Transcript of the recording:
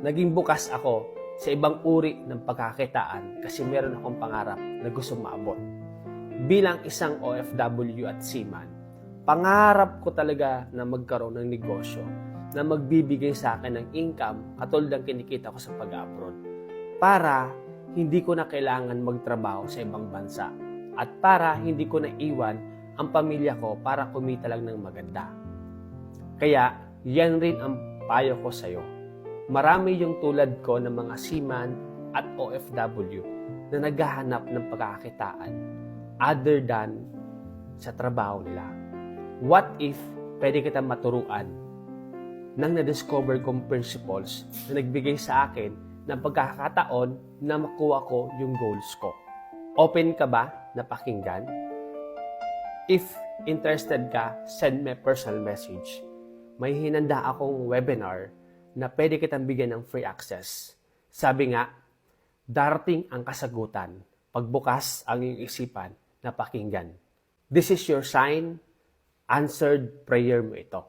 naging bukas ako sa ibang uri ng pagkakitaan kasi meron akong pangarap na gusto maabot. Bilang isang OFW at seaman, pangarap ko talaga na magkaroon ng negosyo na magbibigay sa akin ng income katulad ng kinikita ko sa pag-abroad para hindi ko na kailangan magtrabaho sa ibang bansa at para hindi ko na iwan ang pamilya ko para kumita lang ng maganda. Kaya yan rin ang payo ko sa iyo. Marami yung tulad ko ng mga seaman at OFW na naghahanap ng pagkakakitaan other than sa trabaho nila. What if pwede kita maturuan nang na-discover kong principles na nagbigay sa akin ng pagkakataon na makuha ko yung goals ko. Open ka ba na pakinggan? If interested ka, send me personal message. May hinanda akong webinar na pwede kitang bigyan ng free access. Sabi nga, darating ang kasagutan pagbukas ang iyong isipan na pakinggan. This is your sign, answered prayer mo ito.